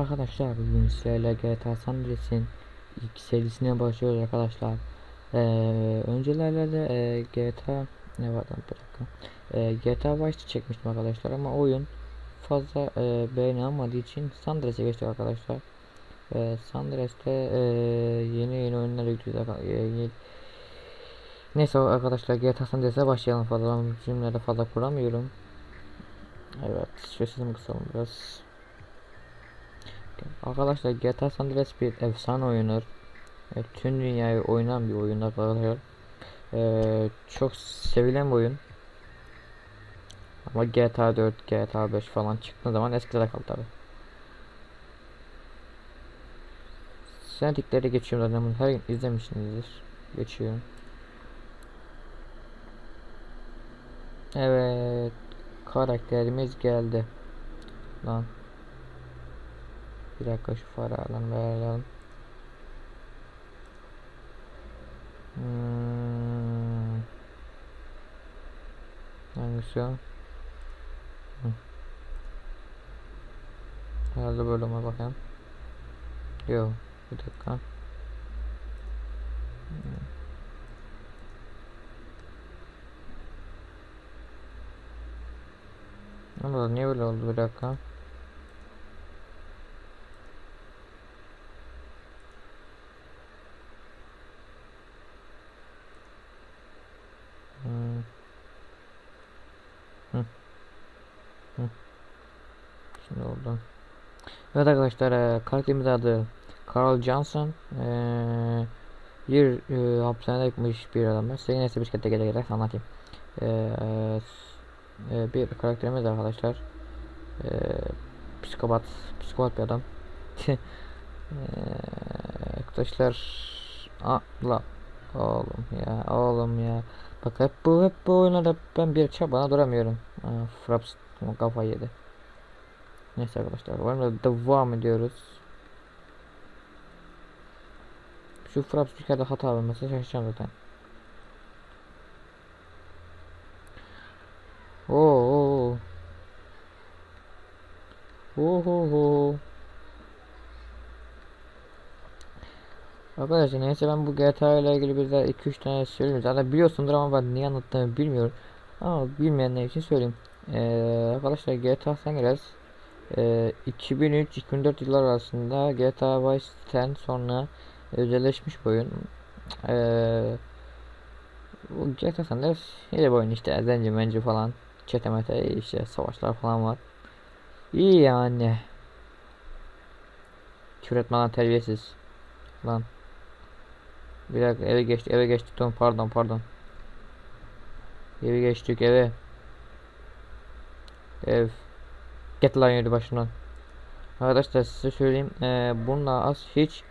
arkadaşlar bugün sizlerle GTA San Andreas'in ilk serisine başlıyoruz arkadaşlar. Ee, öncelerde de e, GTA ne vardı bir dakika. Ee, GTA Vice'ı çekmiştim arkadaşlar ama oyun fazla e, beğeni almadığı için San Andreas'e geçtik arkadaşlar. Ee, San Andreas'te e, yeni yeni oyunlar arka- e, Neyse arkadaşlar GTA San Andreas'e başlayalım fazla cümlede fazla kuramıyorum. Evet, sesimi kısalım biraz. Arkadaşlar GTA San Andreas bir efsane oyunur. Evet, tüm dünyayı oynanan bir oyun arkadaşlar. Ee, çok sevilen bir oyun. Ama GTA 4, GTA 5 falan çıktığı zaman eskilere kaldı tabi. Senetikleri geçiyorum zaten bunu her gün izlemişsinizdir. Geçiyorum. Evet. Karakterimiz geldi. Lan. Bir dakika şu farı alalım verelim. Hmm. Hangisi o? Herhalde böyle mi bakayım? Yok. Bir dakika. Hmm. Ama niye böyle oldu bir dakika? Şimdi oldu. Evet arkadaşlar e, karakterimiz adı Carl Johnson. E, bir e, hapishanede yıkmış bir adam. Size neyse bir kere gele gele anlatayım. E, s- e, bir karakterimiz arkadaşlar. E, psikopat, psikopat bir adam. e, arkadaşlar Allah oğlum ya oğlum ya bak hep bu hep bu oyunlarda ben bir çabana duramıyorum Fraps kafayı yedi neyse arkadaşlar oyuna devam ediyoruz şu Fraps bir kere hata vermesi şaşıracağım zaten Oo oo Arkadaşlar neyse ben bu GTA ile ilgili bir de 2-3 tane söyleyeyim. Zaten biliyorsundur ama ben niye anlattığımı bilmiyorum. Ama bilmeyenler için söyleyeyim. Ee, arkadaşlar GTA San Andreas e, 2003-2004 yıllar arasında GTA Vice City'den sonra özelleşmiş bir oyun. Ee, bu GTA San Andreas yine bir oyun işte zenci menci falan çetemete işte savaşlar falan var. İyi yani. Küfür etme lan terbiyesiz. Lan. Bir dakika eve geçtik eve geçtik tamam pardon pardon. Eve geçtik eve. Ev. Get lan yürü başımdan. Arkadaşlar size söyleyeyim ee, bununla az hiç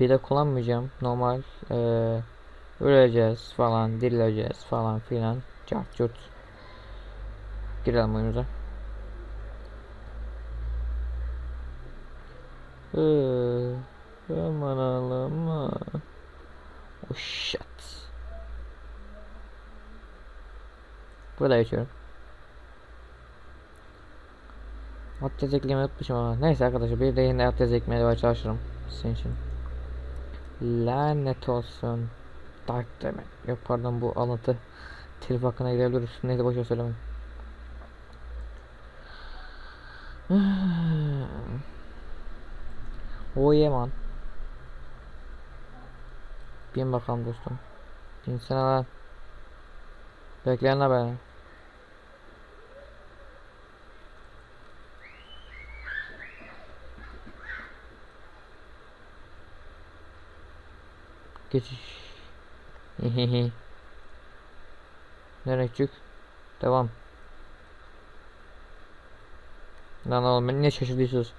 hile kullanmayacağım. Normal ee, öleceğiz falan dirileceğiz falan filan. Cart curt. Girelim oyunumuza. Ee, aman ağlama. Oh shit. Burada geçiyorum. At eklemeyi unutmuşum ama. Neyse arkadaşlar bir de yine at ekmeye de çalışırım. Sizin için. Lanet olsun. Dark demek. Yok pardon bu alıntı. Telif hakkına girebiliriz. Neyse boşver söylemem. o yeman. Bin bakalım dostum. Binsene lan. Bekleyen la Geçiş. Nereye çık? Devam. Lan oğlum beni niye şaşırtıyorsunuz?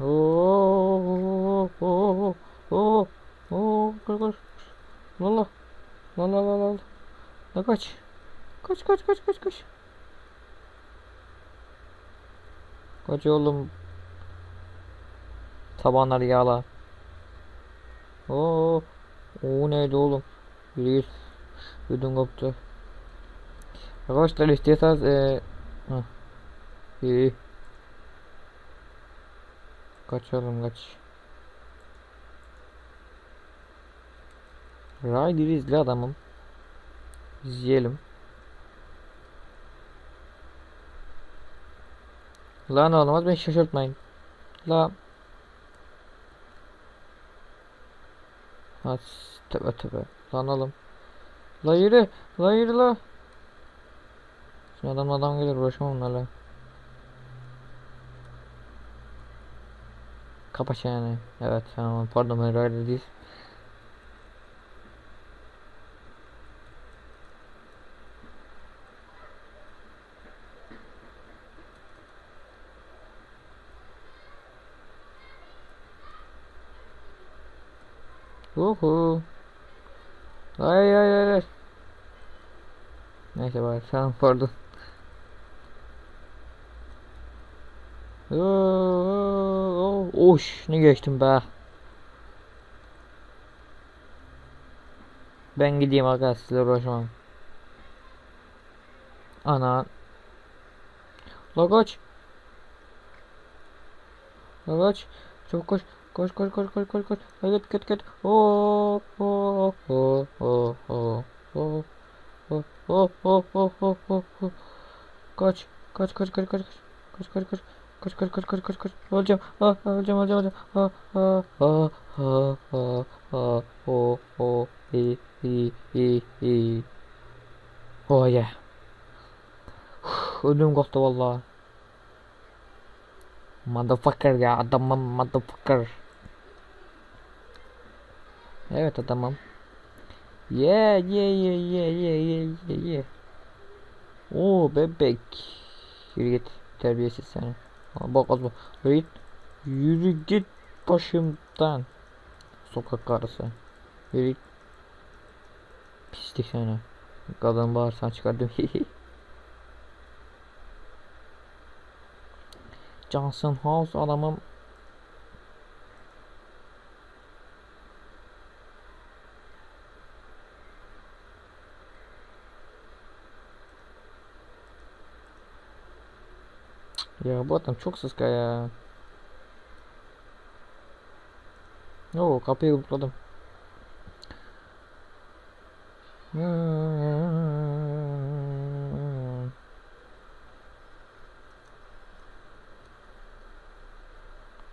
Oo, oo, oo, oo, kaç. Lala. Lala lala lala. La kaç. Kaç kaç kaç kaç kaç. Kaç oğlum. Tabanları yağla. Oo. O neydi oğlum? Yürü yürü. Ödüm koptu. Arkadaşlar istiyorsanız e, heh. İyi. Kaç. Ryder'ı izle adamım. İzleyelim. Lan olmaz beni şaşırtmayın. La. Ha tövbe tövbe. Lan oğlum. La yürü. La yürü la. Şimdi adam adam gelir uğraşmam onlarla. Kapaş yani. Evet tamam pardon ben Ryder değil. Uhu. Ay ay ay ay. Neyse bari tamam pardon. Oş ne geçtim be. Ben gideyim arkadaşlar sizle uğraşamam. Ana. La kaç. Çabuk koş. Koş koş koş koş koş koş. Hadi git. Oh oh oh oh oh oh oh oh oh oh oh oh oh Kaç kaç kaç kaç kaç kaç kaç kaç kaç kaç kaç kaç kaç kaç öleceğim ah ah, öleceğim öleceğim öleceğim ah ah ah ah ah ah oh oh i i i i oh yeah ödüm koptu vallahi motherfucker ya adamım motherfucker Evet adamım. Yeah yeah yeah yeah yeah yeah yeah yeah. Oo bebek. Yürü git terbiyesiz seni. Bak az bak. Yürü git. Başımdan. Sokak karısı. Yürü. Pislik seni. Kadın bağırsan çıkardım. Johnson House adamım adam çok sıska ya. Oo kapıyı unutladım.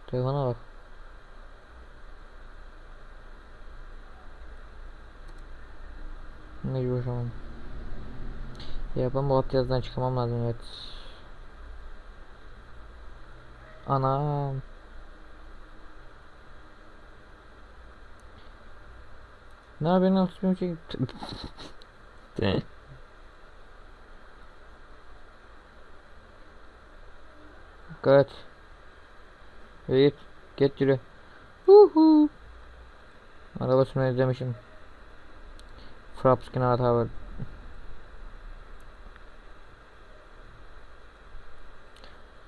Telefona bak. Ne uğraşamam. Ya ben bu yazdan çıkamam lazım evet. Anam. Ne yapıyorsun Osman şey? Kaç. Yürü git. Git yürü. Huhu. Araba sürmeyi izlemişim. Fraps kenara tavır.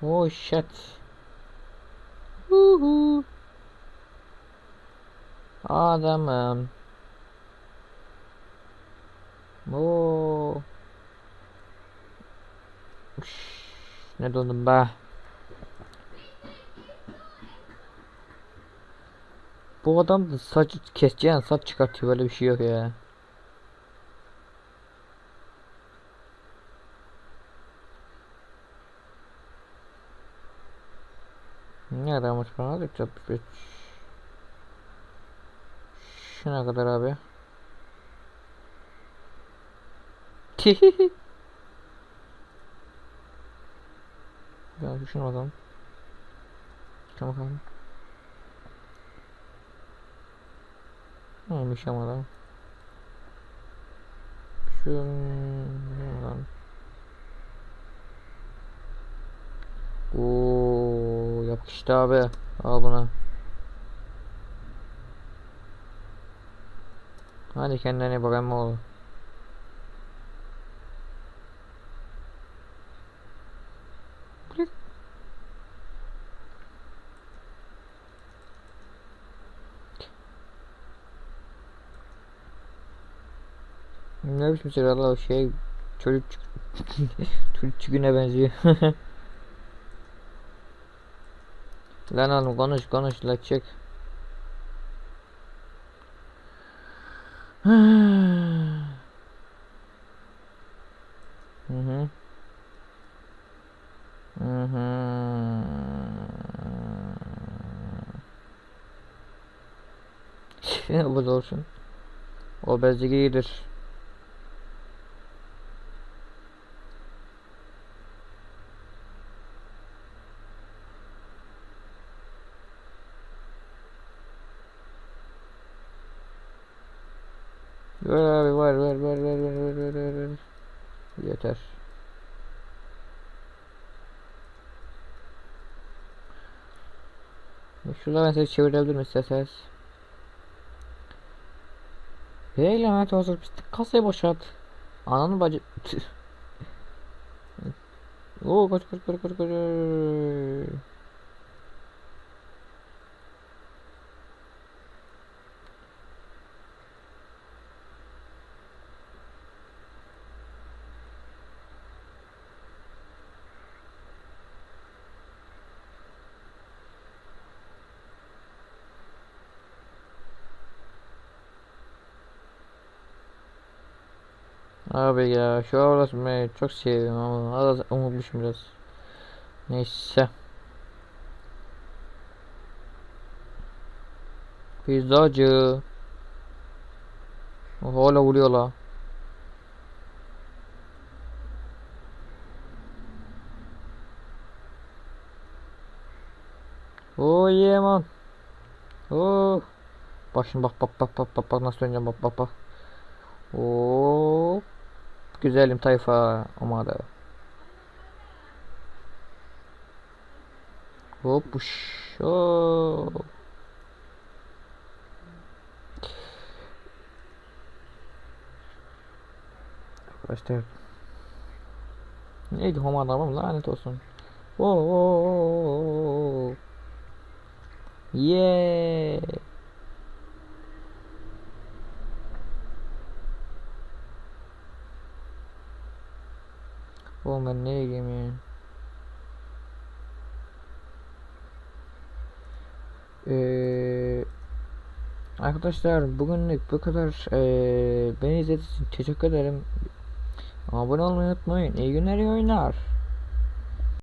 Oh shit. Huhu. Adamım. Oh. Oo. Üş, ne dondum be. Bu adam da saç keseceğin saç çıkartıyor böyle bir şey yok ya. Ne adammış bana da çok bir Şuna kadar abi. ya düşün bakalım. Şuna Neymiş ama da. Şu bakalım. Oo yapıştı abi. Al bunu. Hadi kendine bakayım oğlum. Sigara o şey çocuk çocuk çüküne benziyor. Lan oğlum konuş konuş la çık. Hı hı. Hı hı. Bu olsun. O bezcik iyidir. Şurada ben sizi çevirebilirim isterseniz. Bir element hazır pislik kasayı boşalt. Ananı bacı... Oo koş koş koş koş koş. Abi ya şu uğraşmayı çok seviyorum ama az unutmuşum biraz. Neyse. Pizzacı. Hala vuruyor la. Oh yeah man. Oh. Bak şimdi bak bak bak bak bak nasıl döneceğim bak bak bak. Hop. Güzelim tayfa umarı. Hop bu şov. Arkadaşlar. Neydi home adamım lanet olsun. Oo. Yeah. Oğlum ben nereye gireyim? Ee, arkadaşlar bugünlük bu kadar. Ee, beni izlediğiniz için teşekkür ederim. Abone olmayı unutmayın. İyi günler, iyi oyunlar.